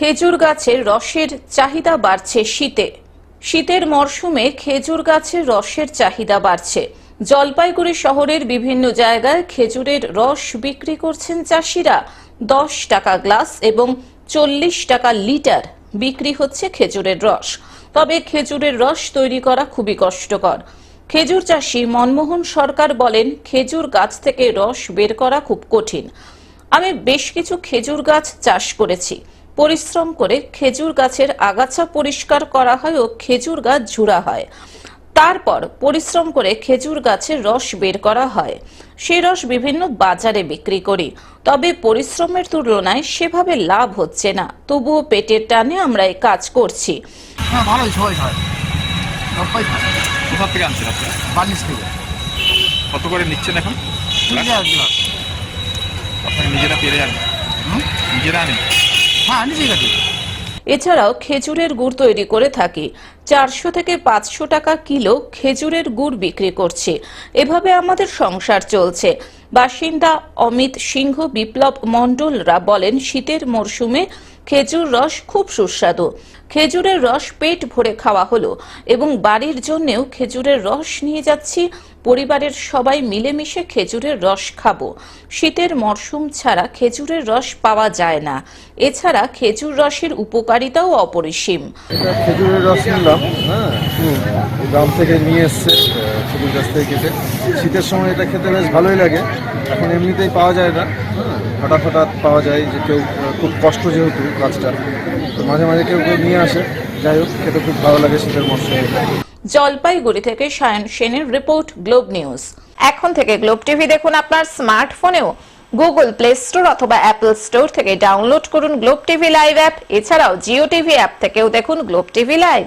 খেজুর গাছের রসের চাহিদা বাড়ছে শীতে। শীতের মরশুমে খেজুর গাছের রসের চাহিদা বাড়ছে। জলপাইগুড়ি শহরের বিভিন্ন জায়গায় খেজুরের রস বিক্রি করছেন চাষিরা। দশ টাকা গ্লাস এবং চল্লিশ টাকা লিটার বিক্রি হচ্ছে খেজুরের রস। তবে খেজুরের রস তৈরি করা খুবই কষ্টকর। খেজুর চাষি মনমোহন সরকার বলেন, খেজুর গাছ থেকে রস বের করা খুব কঠিন। আমি বেশ কিছু খেজুর গাছ চাষ করেছি। পরিশ্রম করে খেজুর গাছের আগাছা পরিষ্কার করা হয় ও খেজুর গাছ ঝুরা হয়। তারপর পরিশ্রম করে খেজুর গাছের রস বের করা হয়। সেই রস বিভিন্ন বাজারে বিক্রি করি। তবে পরিশ্রমের তুলনায় সেভাবে লাভ হচ্ছে না। তবুও পেটের টানে আমরা এই কাজ করছি। হ্যাঁ ভালোই সবাই খায়। সবাই খায়। কোথা থেকে আনছেন আপনারা বার্নিশ থেকে। কত করে নিচ্ছেন এখন? তিনটে এক গ্লাস আপনারা নিজেরা পেরে আনেন? নিজেরা আনেন? এছাড়াও খেজুরের গুড় তৈরি করে থাকি। চারশো থেকে পাঁচশো টাকা কিলো খেজুরের গুড় বিক্রি করছি। এভাবে আমাদের সংসার চলছে। বাসিন্দা অমিত সিংহ বিপ্লব মন্ডলরা বলেন, শীতের মরশুমে খেজুর রস খুব সুস্বাদু। খেজুরের রস পেট ভরে খাওয়া হলো এবং বাড়ির জন্যেও খেজুরের রস নিয়ে যাচ্ছি। পরিবারের সবাই মিলেমিশে খেজুরের রস খাব। শীতের মরশুম ছাড়া খেজুরের রস পাওয়া যায় না। এছাড়া খেজুর রসের উপকারিতাও অপরিসীম। খেজুরের রস নিলাম হ্যাঁ গ্রাম থেকে নিয়ে এসছে খেজুর গাছ থেকে কেটে শীতের সময় এটা খেতে বেশ ভালোই লাগে এখন এমনিতেই পাওয়া যায় না হ্যাঁ, হঠাৎ হঠাৎ পাওয়া যায় যে কেউ খুব কষ্ট যেহেতু গাছটা তো মাঝে মাঝে কেউ কেউ নিয়ে আসে। যাই হোক, খেতে খুব ভালো লাগে শীতের মরশুমে। জলপাইগুড়ি থেকে সায়ন সেনের রিপোর্ট, গ্লোব নিউজ। এখন থেকে গ্লোব টিভি দেখুন আপনার স্মার্টফোনেও। গুগল প্লে স্টোর অথবা অ্যাপল স্টোর থেকে ডাউনলোড করুন গ্লোব টিভি লাইভ অ্যাপ। এছাড়াও জিও টিভি অ্যাপ থেকেও দেখুন গ্লোব টিভি লাইভ।